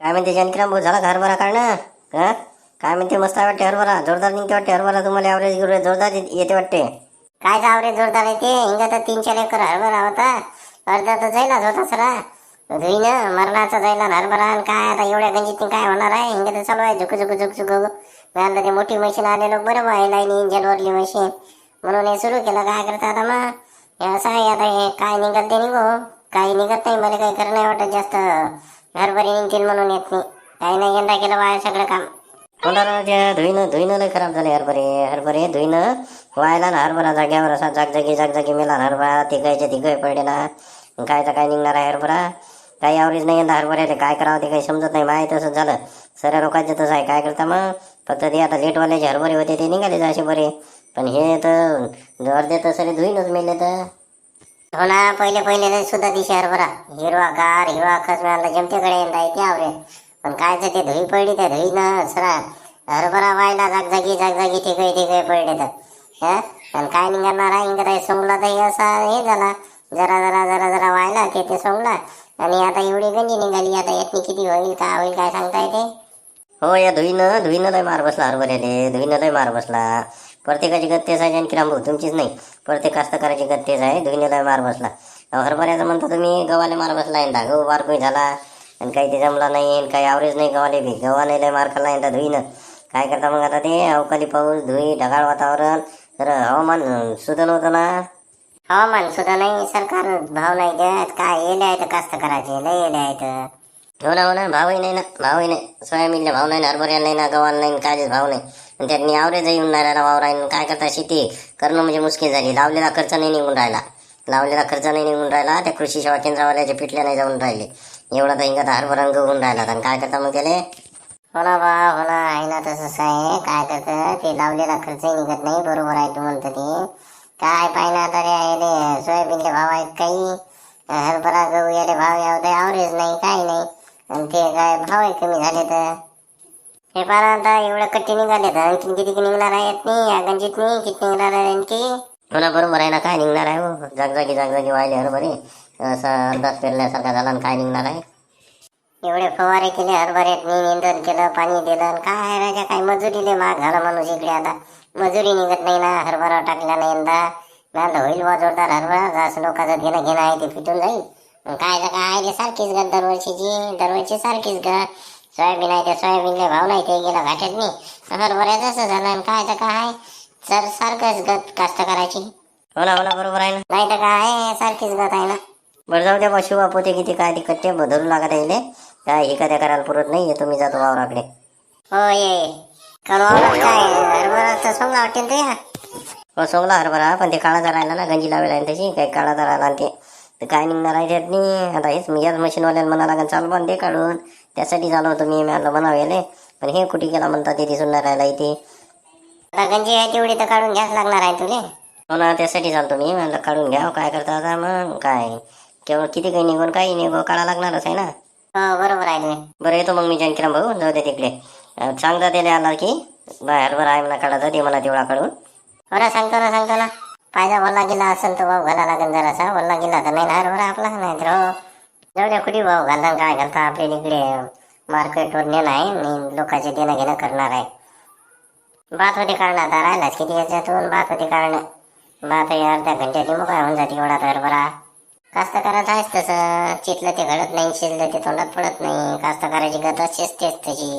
काय म्हणते शांतीराम भाऊ झाला का हरभरा काढणं? हा? काय म्हणते मस्त आहे वाटते हरभरा? जोरदार निघते वाटते हरभरा तुम्हाला ॲव्हरेज गिव्हरेज जोरदार येते वाटते. काय आवरे जोरदार येते हिंगा तर तीन चार एकर हरभरा होता. अर्धा तर जाईलाच होता सरा. धुईनं मरणाचा जायला हरभरा. आणि काय आता एवढ्या गंजीत काय होणार आहे? हिंगा तर चालू आहे. झुक झुक झुक झुक. म्हणलं ते मोठी मशीन आले लोक बरं आहे लाईन इंजनवरली मशीन म्हणून हे सुरू केलं. काय करता आता मग? हे असं आहे आता हे काय निघत ते निघो काही निघत नाही मला काही करणं नाही वाटत जास्त. हरभरे निघतील म्हणून येत नाही. काही नाही यंदा केलं वाया सगळं काम. कोणाला जे धुईनं धुईनं लय खराब झाले हरभरे. हरभरे धुईनं व्हायला ना हरभरा जाग्यावर असा जागजागी जागजागी मेला हरभरा तिघायचे तिघय पडले ना काय तर काय निघणार आहे हरभरा? काही ॲव्हरेज नाही यंदा हरभऱ्याचे काय करावं ते काही समजत नाही. माहीत तसंच झालं. सऱ्या लोकांचे तसं आहे. काय करता मग? फक्त ते आता लेटवाल्याचे हरभरे होते ते निघाले असे बरे. पण हे तर अर्धे तर सरे धुईनच मेले तर. हो ना पहिले पहिले सुद्धा ती हरभरा हिरवा गार हिरवा खस मिळाला जमतेकडे यंदा येते आवरे पण काय ते ते धुई पडली त्या धुई ना सरा हरभरा व्हायला जागजागी जागजागी ठिकाणी ठिकाणी पडले तर. आणि काय निघणार आहे? इंग सोंगला तर हे असा हे झाला. जरा जरा जरा जरा व्हायला ते ते सोंगला. आणि आता एवढी गंजी निघाली आता यातनी किती होईल काय होईल काय सांगता येते? हो या धुईनं धुईनं लय मार बसला हरभऱ्याने धुईनं लय मार बसला. प्रत्येकाची गत्तेच आहे जानकीराम भाऊ तुमचीच नाही. प्रत्येक कास्तकाराची गत्तेच आहे धुईनं लय मार बसला. हरभऱ्याचं म्हणता तुम्ही गव्हाले मार बसला यंदा. गहू बारकोई झाला? आणि काही ते जमला नाही आणि काही आवरेज नाही गव्हाले बी. गव्हाने लय मार खाल्ला यंदा धुईनं. काय करता मग आता ते? अवकाळी पाऊस धुई ढगाळ वातावरण. तर हवामान सुधन होतं ना? हवामान सुद्धा नाही सरकार भाव नाही देत. काय येले आहेत कास्तकाराचे? लय येले आहेत. हो ना हो ना भावही नाही ना भावही नाही. सोयाबीनला भाव नाही ना हरभऱ्याला नाही ना गव्हाला नाही काहीच भाव नाही. आणि त्यांनी आवरेज येऊन राहिला वावर आहे काय करता शेती करणं म्हणजे मुश्किल झाली. लावलेला खर्च नाही निघून राहिला. लावलेला खर्च नाही निघून राहिला त्या कृषी सेवा केंद्रावाल्याच्या पिटल्या नाही जाऊन राहिले. एवढा तर हिंगा हरभरा गहून राहिला. आणि काय करता मग त्याला? हो बा हो आहे ना तसंच आहे. काय करतं? ते लावलेला खर्चही निघत नाही बरोबर आहे तू म्हणतं ते. काय पाहिना आता रे याले सोयाबीनचे भाव आहेत काही. हरभरा गहू याले भाव यावं तर आवरेज नाही काही नाही. आणि ते काय आहे कमी झाले तर. हे पारा आता एवढं कट्टी निघाले तर आणखीन किती निघणार आहेत नाही या गंजीत नाही किती निघणार आहे आणखी. हो बरोबर आहे ना काय निघणार आहे हो? जागजागी जागजागी वाहिले हरभरे. असं अंदाज पेरल्यासारखा झाला आणि काय निघणार आहे? एवढे फवारे केले हरभऱ्यातनी निंदन केलं पाणी दिलं आणि काय राजा काय मजुरीले माग झाला माणूस इकडे आता. मजुरी निघत नाही ना हरभरा टाकला नाही यंदा. होईल बा जोरदार हरभरा असं लोकांचं घेणं घेणं आहे ते फिटून जाईल. काय तर काय आहे ते सारखीच ग दरवर्षीची दरवर्षी सारखीच ग सोयाबीन आहे ते सोयाबीनले भाव नाही ते गेलं घाट्यात नाही हरभऱ्याचं असं झालं काय तर काय आहे सर सारखंच गत कास्त करायची. हो ना हो ना बरोबर आहे ना. नाही तर काय आहे सारखीच गत आहे ना. बरं जाऊ द्या शिवा पोते किती काय ते कट्टे धरून लागत येईल काय एखाद्या करायला पुरत नाही मी जातो वावराकडे. हो ये कळवा काय हरभराचं सोंगा वाटेल ते हो सोंगला हरभरा पण ते काळाचा राहिला ना गंजी लावेला आहे त्याची काही राहिला आणि ते. तर काय निघणार आहे त्यातनी आता हेच मी याच मशीनवाल्याला म्हणा लागेल चाल बन दे काढून. त्यासाठी झालो होतो मी म्हणलं बनवायले पण हे कुठे गेला म्हणता ते दिसून नाही राहिला इथे गंजी आहे तेवढी तर काढून घ्यास लागणार आहे तुले. हो ना त्यासाठी चालतो मी म्हणलं काढून घ्या काय करता आता मग? काय? केवळ किती काही निघून काही निघो काढा लागणारच आहे ना. हो बरोबर आहे बरं येतो मग मी जानकीराम भाऊ. जाऊ दे तिकडे. सांगता त्याला आला की बाहेर बरं आहे मला काढायचं ते मला तेवढा काढून. ना सांगतो ना सांगतो ना. पायदा वल्ला गेला असेल तर भाऊ घाला लागेल जरासा. वल्ला गेला तर नाही ना बरं आपला नाही तर हो. जाऊ द्या कुठे भाऊ घालता काय घालता? आपल्या इकडे मार्केटवर नेणं आहे. मी लोकांचे देणं घेणं करणार आहे. बात होती काढणं आता राहिलाच किती याच्यातून? बात होती काढणं बात हे अर्ध्या घंट्याची मोकळा होऊन जाते एवढा हरभरा कास्तकारात आहेच तसं? चितलं ते घडत नाही शिजलं ते तोंडात पडत नाही. कास्तकाराची गत असतेच तेच त्याची